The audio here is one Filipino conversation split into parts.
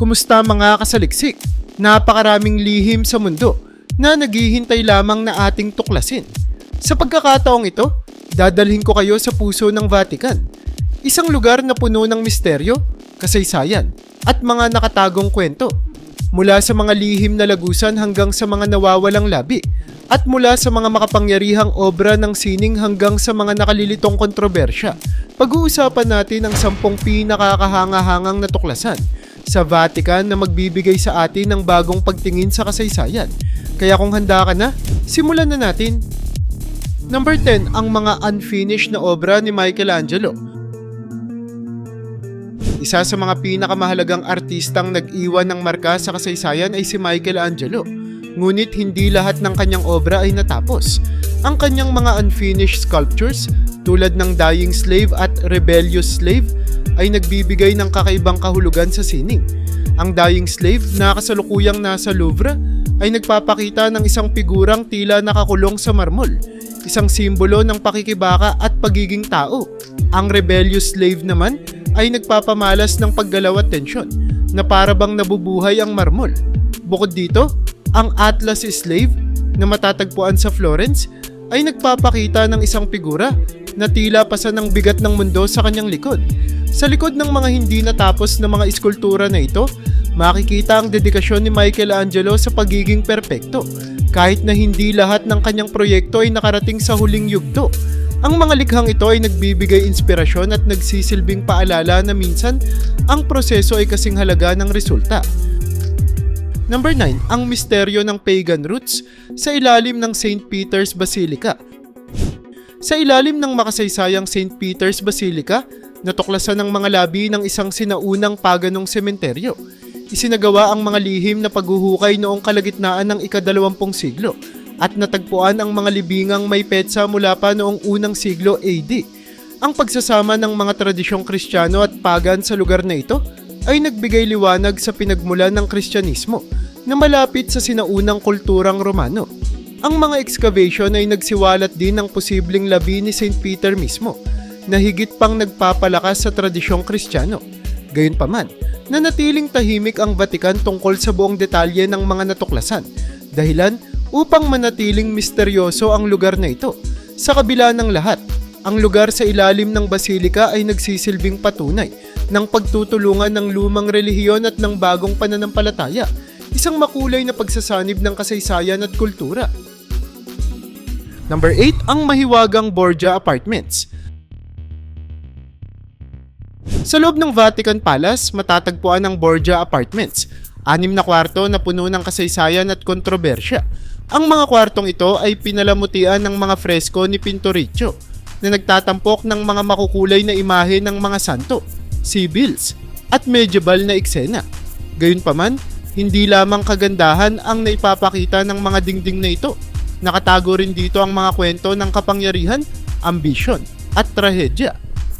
Kumusta mga kasaliksik? Napakaraming lihim sa mundo na naghihintay lamang na ating tuklasin. Sa pagkakataong ito, dadalhin ko kayo sa puso ng Vatican. Isang lugar na puno ng misteryo, kasaysayan, at mga nakatagong kwento. Mula sa mga lihim na lagusan hanggang sa mga nawawalang labi, at mula sa mga makapangyarihang obra ng sining hanggang sa mga nakalilitong kontrobersya, pag-uusapan natin ang sampung pinakakahangahangang natuklasan sa Vatican na magbibigay sa atin ng bagong pagtingin sa kasaysayan. Kaya kung handa ka na, simulan na natin. Number 10, ang mga unfinished na obra ni Michelangelo. Isa sa mga pinakamahalagang artistang nag-iwan ng marka sa kasaysayan ay si Michelangelo. Ngunit hindi lahat ng kanyang obra ay natapos. Ang kanyang mga unfinished sculptures tulad ng Dying Slave at Rebellious Slave ay nagbibigay ng kakaibang kahulugan sa sining. Ang Dying Slave na kasalukuyang nasa Louvre ay nagpapakita ng isang figurang tila nakakulong sa marmol, isang simbolo ng pakikibaka at pagiging tao. Ang Rebellious Slave naman ay nagpapamalas ng paggalaw at tensyon na para bang nabubuhay ang marmol. Bukod dito, ang Atlas Slave na matatagpuan sa Florence ay nagpapakita ng isang figura na tila pasa ng bigat ng mundo sa kanyang likod. Sa likod ng mga hindi natapos na mga iskultura na ito, makikita ang dedikasyon ni Michelangelo sa pagiging perpekto, kahit na hindi lahat ng kanyang proyekto ay nakarating sa huling yugto. Ang mga likhang ito ay nagbibigay inspirasyon at nagsisilbing paalala na minsan ang proseso ay kasing halaga ng resulta. Number 9, ang misteryo ng pagan roots sa ilalim ng St. Peter's Basilica. Sa ilalim ng makasaysayang St. Peter's Basilica, natuklasan ng mga labi ng isang sinaunang paganong sementeryo. Isinagawa ang mga lihim na paghuhukay noong kalagitnaan ng ikadalawampung siglo at natagpuan ang mga libingang may petsa mula pa noong unang siglo AD. Ang pagsasama ng mga tradisyong kristyano at pagan sa lugar na ito ay nagbigay liwanag sa pinagmulan ng Kristyanismo na malapit sa sinaunang kulturang Romano. Ang mga excavation ay nagsiwalat din ng posibleng labi ni St. Peter mismo na higit pang nagpapalakas sa tradisyong Kristiyano. Gayunpaman, nanatiling tahimik ang Vatican tungkol sa buong detalye ng mga natuklasan dahilan upang manatiling misteryoso ang lugar na ito. Sa kabila ng lahat, ang lugar sa ilalim ng basilika ay nagsisilbing patunay ng pagtutulungan ng lumang relihiyon at ng bagong pananampalataya, isang makulay na pagsasanib ng kasaysayan at kultura. Number 8, ang mahiwagang Borgia Apartments. Sa loob ng Vatican Palace, matatagpuan ang Borgia Apartments, anim na kwarto na puno ng kasaysayan at kontrobersya. Ang mga kwartong ito ay pinalamutian ng mga fresko ni Pinturicchio na nagtatampok ng mga makukulay na imahe ng mga santo, sibils, at medieval na eksena. Gayunpaman, hindi lamang kagandahan ang naipapakita ng mga dingding na ito. Nakatago rin dito ang mga kwento ng kapangyarihan, ambisyon, at trahedya.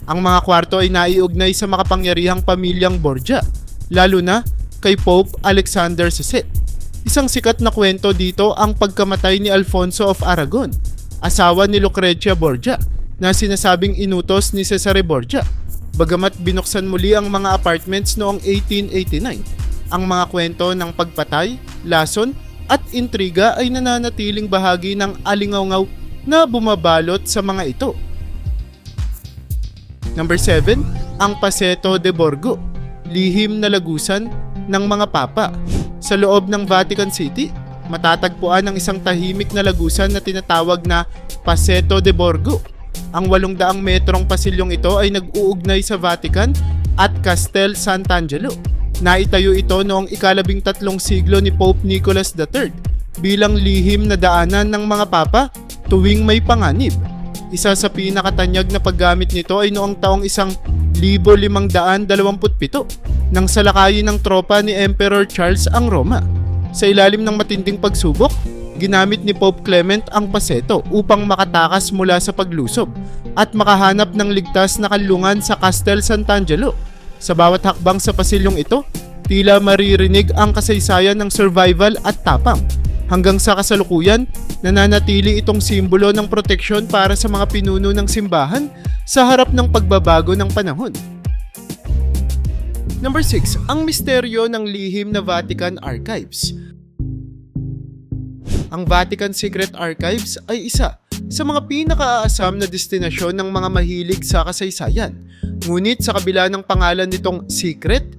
Ang mga kwarto ay naiugnay sa makapangyarihang pamilyang Borgia, lalo na kay Pope Alexander VI. Isang sikat na kwento dito ang pagkamatay ni Alfonso of Aragon, asawa ni Lucrecia Borgia, na sinasabing inutos ni Cesare Borgia. Bagamat binuksan muli ang mga apartments noong 1889, ang mga kwento ng pagpatay, lason, at intriga ay nananatiling bahagi ng alingaw na bumabalot sa mga ito. Number 7, ang Paseto de Borgo, lihim na lagusan ng mga papa. Sa loob ng Vatican City, matatagpuan ang isang tahimik na lagusan na tinatawag na Paseto de Borgo. Ang 800 metrong pasilyong ito ay nag-uugnay sa Vatican at Castel Sant'Angelo. Naitayo ito noong ikalabing tatlong siglo ni Pope Nicholas III bilang lihim na daanan ng mga papa tuwing may panganib. Isa sa pinakatanyag na paggamit nito ay noong taong isang 1527 nang salakayin ng tropa ni Emperor Charles ang Roma. Sa ilalim ng matinding pagsubok, ginamit ni Pope Clement ang paseto upang makatakas mula sa paglusob at makahanap ng ligtas na kanlungan sa Castel Sant'Angelo. Sa bawat hakbang sa pasilyong ito, tila maririnig ang kasaysayan ng survival at tapang. Hanggang sa kasalukuyan, nananatili itong simbolo ng proteksyon para sa mga pinuno ng simbahan sa harap ng pagbabago ng panahon. Number 6, ang misteryo ng lihim na Vatican Archives. Ang Vatican Secret Archives ay isa sa mga pinakaaasam na destinasyon ng mga mahilig sa kasaysayan. Ngunit sa kabila ng pangalan nitong secret,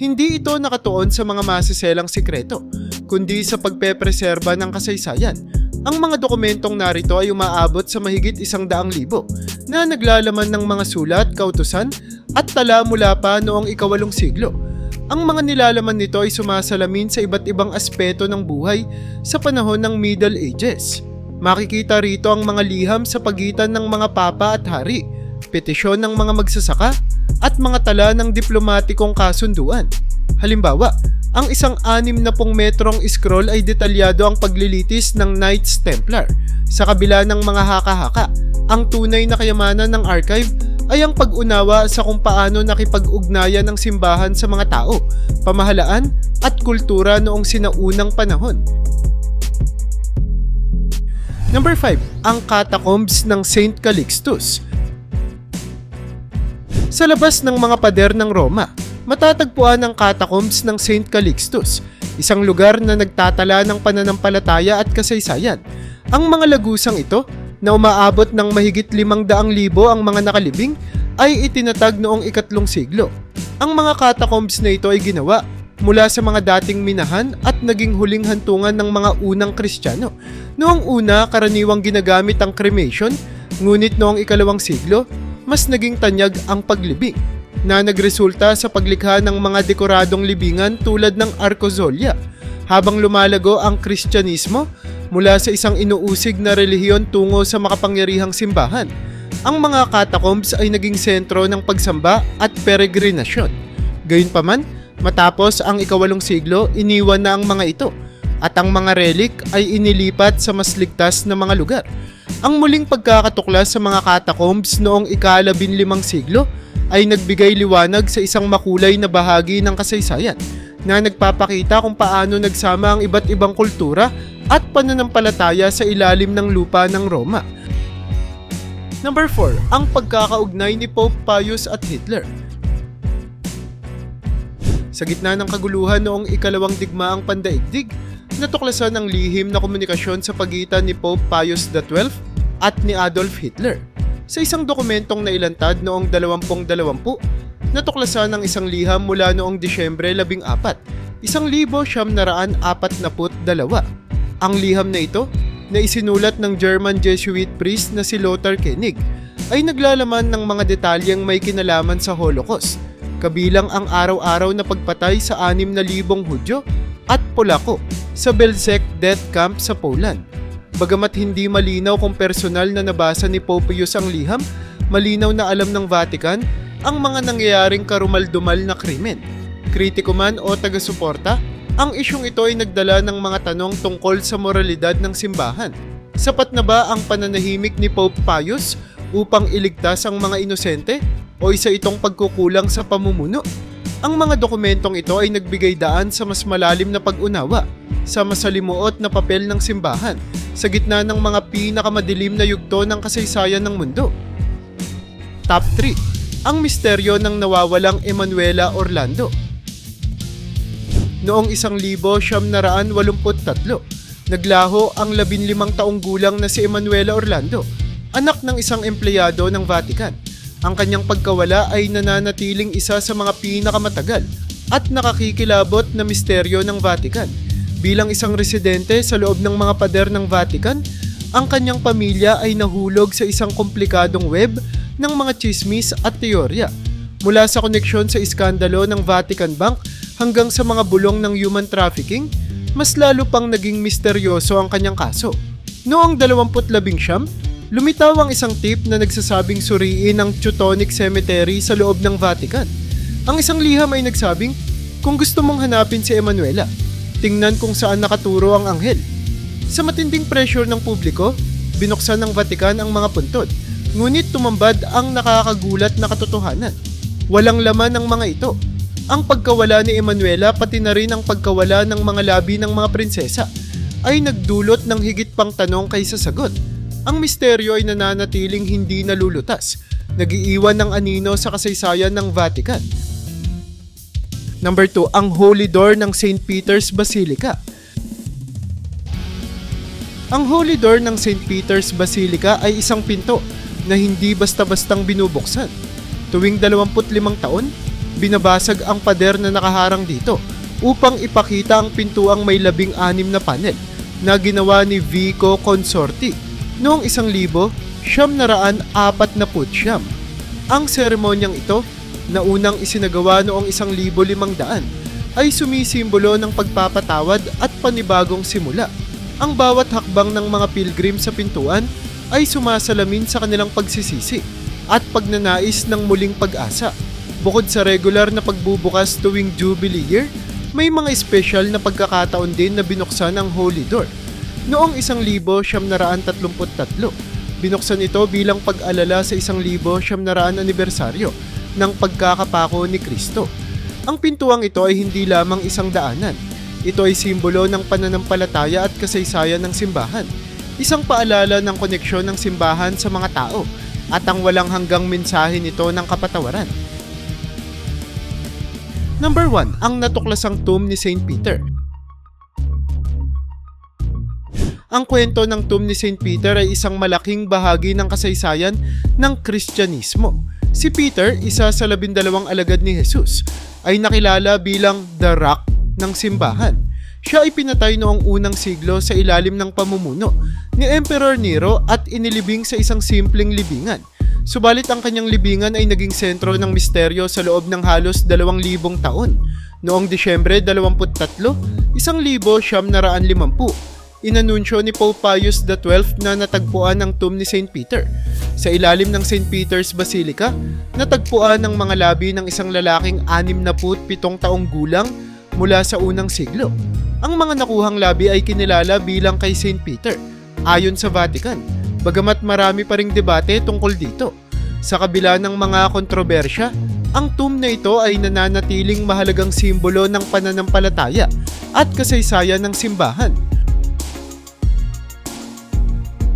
hindi ito nakatuon sa mga masiselang sikreto, kundi sa pagpepreserba ng kasaysayan. Ang mga dokumentong narito ay umaabot sa mahigit isang daang libo na naglalaman ng mga sulat, kautusan at tala mula pa noong ikawalong siglo. Ang mga nilalaman nito ay sumasalamin sa iba't ibang aspeto ng buhay sa panahon ng Middle Ages. Makikita rito ang mga liham sa pagitan ng mga papa at hari, petisyon ng mga magsasaka, at mga tala ng diplomatikong kasunduan. Halimbawa, ang isang anim na pong metrong scroll ay detalyado ang paglilitis ng Knights Templar. Sa kabila ng mga haka-haka, ang tunay na kayamanan ng archive ay ang pag-unawa sa kung paano nakipag-ugnayan ng simbahan sa mga tao, pamahalaan at kultura noong sinaunang panahon. Number 5, ang catacombs ng St. Calixtus. Sa labas ng mga pader ng Roma, matatagpuan ang catacombs ng St. Calixtus, isang lugar na nagtatala ng pananampalataya at kasaysayan. Ang mga lagusang ito, na umaabot ng mahigit limang daang libo ang mga nakalibing, ay itinatag noong ikatlong siglo. Ang mga catacombs na ito ay ginawa mula sa mga dating minahan at naging huling hantungan ng mga unang Kristiyano. Noong una, karaniwang ginagamit ang cremation, ngunit noong ikalawang siglo, mas naging tanyag ang paglibing na nagresulta sa paglikha ng mga dekoradong libingan tulad ng Arcozolia. Habang lumalago ang Kristyanismo mula sa isang inuusig na relihiyon tungo sa makapangyarihang simbahan, ang mga catacombs ay naging sentro ng pagsamba at peregrinasyon. Gayunpaman, matapos ang ikawalong siglo, iniwan na ang mga ito at ang mga relic ay inilipat sa mas ligtas na mga lugar. Ang muling pagkakatuklas sa mga catacombs noong ikalabin limang siglo ay nagbigay liwanag sa isang makulay na bahagi ng kasaysayan na nagpapakita kung paano nagsama ang iba't ibang kultura at pananampalataya sa ilalim ng lupa ng Roma. Number 4, ang pagkakaugnay ni Pope Pius at Hitler. Sa gitna ng kaguluhan noong ikalawang digmaang pandaigdig, natuklasan ang lihim na komunikasyon sa pagitan ni Pope Pius XII at ni Adolf Hitler. Sa isang dokumentong nailantad noong 2020, natuklasan ang isang liham mula noong Disyembre 14, 1942. Ang liham na ito, na isinulat ng German Jesuit priest na si Lothar Koenig, ay naglalaman ng mga detalyeng may kinalaman sa Holocaust, kabilang ang araw-araw na pagpatay sa 6,000 Hudyo at Polako sa Belzec death camp sa Poland. Bagamat hindi malinaw kung personal na nabasa ni Pope Pius ang liham, malinaw na alam ng Vatican ang mga nangyayaring karumaldumal na krimen. Kritiko man o taga-suporta, ang isyong ito ay nagdala ng mga tanong tungkol sa moralidad ng simbahan. Sapat na ba ang pananahimik ni Pope Pius upang iligtas ang mga inosente o isa itong pagkukulang sa pamumuno? Ang mga dokumentong ito ay nagbigay daan sa mas malalim na pag-unawa sa masalimuot na papel ng simbahan sa gitna ng mga pinakamadilim na yugto ng kasaysayan ng mundo. Top 3. Ang misteryo ng nawawalang Emanuela Orlando Noong 1983, naglaho ang 15 taong gulang na si Emanuela Orlando, anak ng isang empleyado ng Vatican. Ang kanyang pagkawala ay nananatiling isa sa mga pinakamatagal at nakakikilabot na misteryo ng Vatican. Bilang isang residente sa loob ng mga pader ng Vatican, ang kanyang pamilya ay nahulog sa isang komplikadong web ng mga chismis at teorya. Mula sa koneksyon sa iskandalo ng Vatican Bank hanggang sa mga bulong ng human trafficking, mas lalo pang naging misteryoso ang kanyang kaso. Noong 2019, lumitaw ang isang tip na nagsasabing suriin ang Teutonic Cemetery sa loob ng Vatican. Ang isang liham ay nagsabing, kung gusto mong hanapin si Emanuela, tingnan kung saan nakaturo ang anghel. Sa matinding pressure ng publiko, binuksan ng Vatican ang mga puntod, ngunit tumambad ang nakakagulat na katotohanan. Walang laman ang mga ito ang pagkawala ni Emanuela pati na rin ang pagkawala ng mga labi ng mga prinsesa ay nagdulot ng higit pang tanong kaysa sagot. Ang misteryo ay nananatiling hindi nalulutas, nagiiwan ng anino sa kasaysayan ng Vatican. Number 2, ang Holy Door ng St. Peter's Basilica. Ang Holy Door ng St. Peter's Basilica ay isang pinto na hindi basta-bastang binubuksan. Tuwing 25 taon, binabasag ang pader na nakaharang dito upang ipakita ang pintuang may labing anim na panel na ginawa ni Vico Consorti noong isang libo siyam naraan apat na putsyam. Ang seremonyang ito na unang isinagawa noong isang libo limang daan ay sumisimbolo ng pagpapatawad at panibagong simula. Ang bawat hakbang ng mga pilgrim sa pintuan ay sumasalamin sa kanilang pagsisisi at pagnanais ng muling pag-asa. Bukod sa regular na pagbubukas tuwing Jubilee Year, may mga espesyal na pagkakataon din na binuksan ang Holy Door. Noong 1933, binuksan ito bilang pag-alala sa 1900 anibersaryo ng pagkakapako ni Kristo. Ang pintuang ito ay hindi lamang isang daanan. Ito ay simbolo ng pananampalataya at kasaysayan ng simbahan. Isang paalala ng koneksyon ng simbahan sa mga tao at ang walang hanggang mensahe nito ng kapatawaran. Number 1, ang natuklasang tomb ni St. Peter. Ang kwento ng tomb ni St. Peter ay isang malaking bahagi ng kasaysayan ng Kristyanismo. Si Peter, isa sa labindalawang alagad ni Jesus, ay nakilala bilang The Rock ng simbahan. Siya ay pinatay noong unang siglo sa ilalim ng pamumuno ni Emperor Nero at inilibing sa isang simpleng libingan. Subalit ang kanyang libingan ay naging sentro ng misteryo sa loob ng halos 2,000 taon. Noong Disyembre 23, 1950, inanunsyo ni Pope Pius XII na natagpuan ang tomb ni St. Peter. Sa ilalim ng St. Peter's Basilica, natagpuan ng mga labi ng isang lalaking 67 taong gulang mula sa unang siglo. Ang mga nakuhang labi ay kinilala bilang kay St. Peter, ayon sa Vatican, bagamat marami pa ring debate tungkol dito. Sa kabila ng mga kontrobersya, ang tomb na ito ay nananatiling mahalagang simbolo ng pananampalataya at kasaysayan ng simbahan.